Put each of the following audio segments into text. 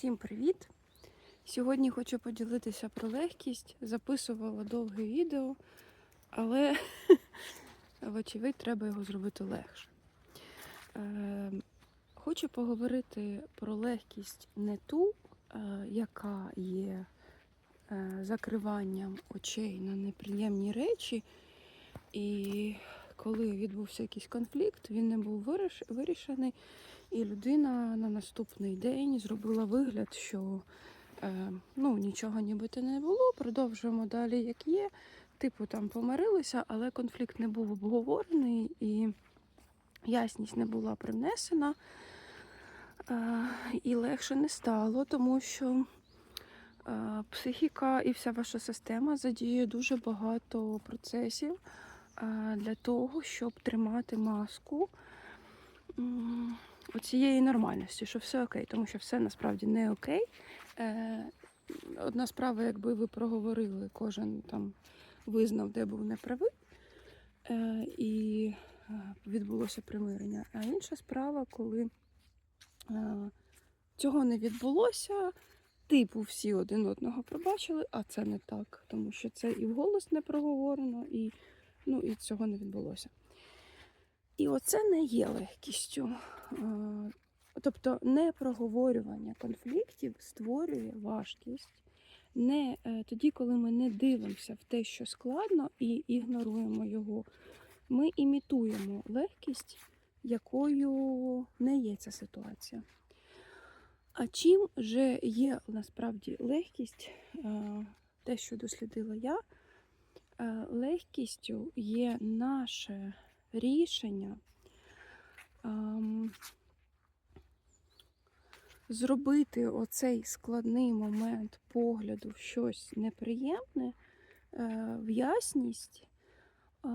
Всім привіт! Сьогодні хочу поділитися про легкість. Записувала довге відео, але, вочевидь, треба його зробити легше. Е, хочу поговорити про легкість не ту, е, яка є е, закриванням очей на неприємні речі. І коли відбувся якийсь конфлікт, він не був виріш- вирішений. І людина на наступний день зробила вигляд, що е, ну, нічого нібито не було, продовжуємо далі, як є. Типу там помирилися, але конфлікт не був обговорений і ясність не була привнесена. Е, і легше не стало, тому що е, психіка і вся ваша система задіє дуже багато процесів для того, щоб тримати маску. м, оцієї нормальності, що все окей, тому що все насправді не окей. Е, одна справа, якби ви проговорили, кожен там визнав, де був неправий, е, і е, відбулося примирення. А інша справа, коли е, цього не відбулося, типу всі один одного пробачили, а це не так, тому що це і вголос не проговорено, і, і цього не відбулося. І оце не є легкістю. Е, Тобто непроговорювання конфліктів створює важкість. Не е, тоді, коли ми не дивимося в те, що складно, і ігноруємо його, ми імітуємо легкість, якою не є ця ситуація. А чим же є насправді легкість, Е, те, що дослідила я, легкістю є наше рішення ем, зробити оцей складний момент погляду в щось неприємне е, в ясність е,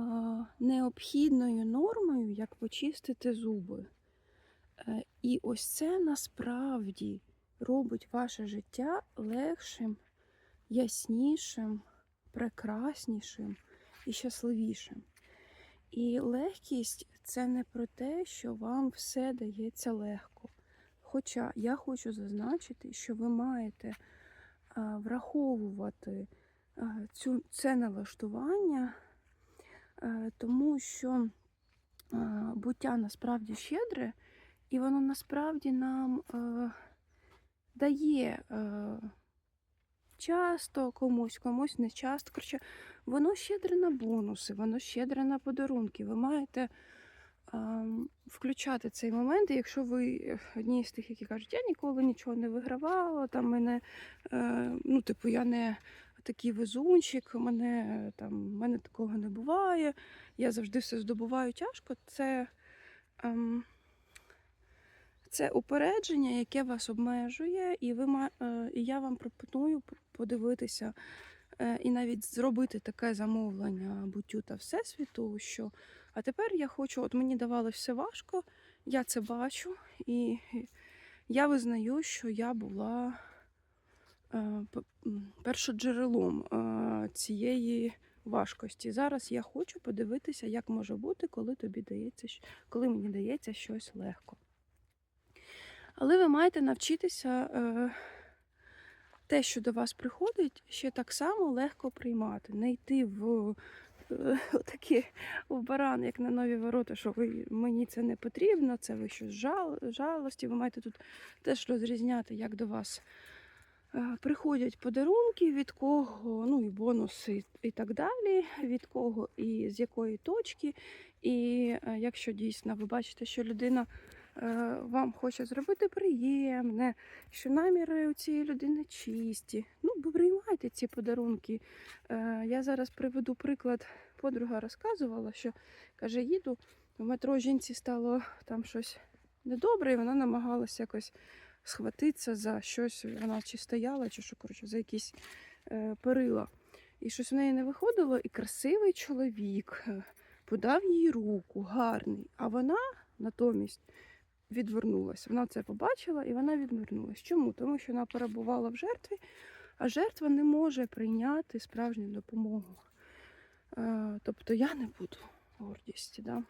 необхідною нормою, як почистити зуби. Е, і ось це насправді робить ваше життя легшим, яснішим, прекраснішим і щасливішим. І легкість це не про те, що вам все дається легко. Хоча я хочу зазначити, що ви маєте враховувати цю, це налаштування, тому що буття насправді щедре, і воно насправді нам дає часто комусь, комусь не часто. Коротше, воно щедре на бонуси, воно щедре на подарунки. Ви маєте ем, включати цей момент. І якщо ви одні з тих, які кажуть, я ніколи нічого не вигравала, там мене, е, ну, типу, я не такий везунчик, мене там мене такого не буває, я завжди все здобуваю тяжко. Це, ем, це упередження, яке вас обмежує, і ви ма- е, і я вам пропоную подивитися е, і навіть зробити таке замовлення буттю та всесвіту, що а тепер я хочу, от мені давалося все важко, я це бачу, і я визнаю, що я була е, першоджерелом цієї важкості. Зараз я хочу подивитися, як може бути, коли тобі дається, коли мені дається щось легко. Але ви маєте навчитися е, те, що до вас приходить, ще так само легко приймати, не йти в е, такі в баран, як на нові ворота, що ви мені це не потрібно, це ви щось жал, жалості. Ви маєте тут теж розрізняти, як до вас е, приходять подарунки, від кого, ну і бонуси, і так далі, від кого і з якої точки. І якщо дійсно ви бачите, що людина вам хоче зробити приємне, що наміри у цієї людини чисті. Ну, приймайте ці подарунки. Е, я зараз приведу приклад. Подруга розказувала, що каже, їду в метро жінці стало там щось недобре, і вона намагалася якось схватитися за щось. Вона чи стояла, чи що коротше, за якісь е, перила. І щось в неї не виходило, і красивий чоловік е, подав їй руку, гарний. А вона натомість відвернулася. Вона це побачила і вона відвернулася. Чому? Тому що вона перебувала в жертві, а жертва не може прийняти справжню допомогу. Е, Тобто я не буду гордісті, да?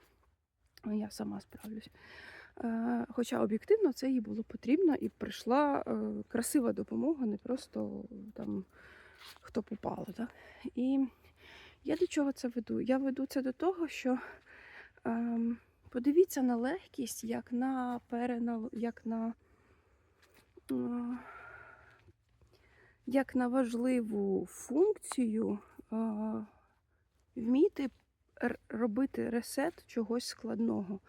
я сама справлюсь. Е, Хоча об'єктивно це їй було потрібно і прийшла е, красива допомога, не просто там хто попало. Так? І я до чого це веду? Я веду це до того, що ем, подивіться на легкість, як на перенал, як на, як на важливу функцію вміти робити ресет чогось складного,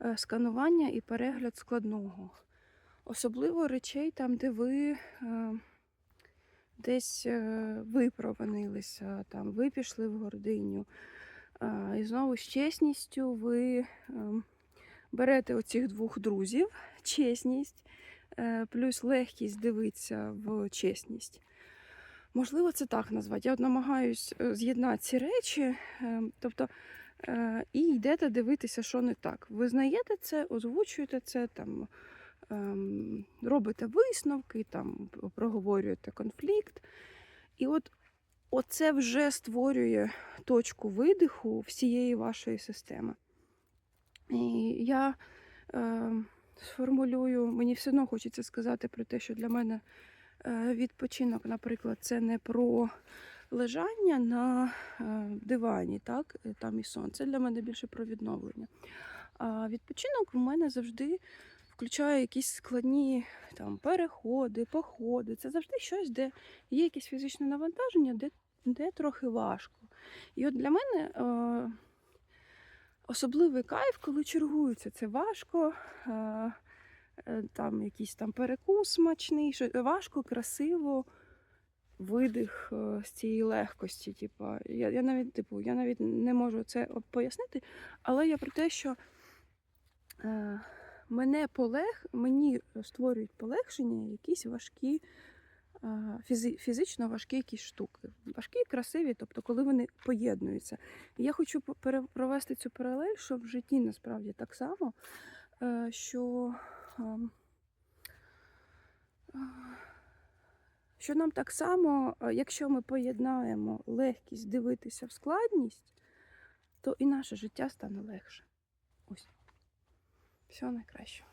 Е, сканування і перегляд складного. Особливо речей там, де ви е, десь е, виправинилися, там, ви пішли в гординю. І знову з чесністю ви е, берете оцих двох друзів, чесність, е, плюс легкість дивитися в чесність. Можливо, це так назвати. Я от намагаюсь е, з'єднати ці речі, е, тобто, е, і йдете дивитися, що не так. Визнаєте це, озвучуєте це, там, ем, робите висновки, там, проговорюєте конфлікт. І от оце вже створює точку видиху всієї вашої системи. І я е, сформулюю, мені все одно хочеться сказати про те, що для мене е, відпочинок, наприклад, це не про лежання на е, дивані, так, там і сон. Це для мене більше про відновлення. А відпочинок в мене завжди включає якісь складні там, переходи, походи. Це завжди щось, де є якесь фізичне навантаження, де, де трохи важко. І от для мене е, особливий кайф, коли чергуються. Це важко, е, е, там якийсь там перекус смачний, що важко, красиво. Видих е, з цієї легкості. Типу, я, я навіть типу, я навіть не можу це пояснити, але я про те, що е, мене полег, мені створюють полегшення якісь важкі, фізично важкі якісь штуки. Важкі, красиві, тобто, коли вони поєднуються. Я хочу провести цю паралель, що в житті насправді так само, е, що. ем, е, що нам так само, е, якщо ми поєднаємо легкість дивитися в складність, то і наше життя стане легше. Всього найкращого.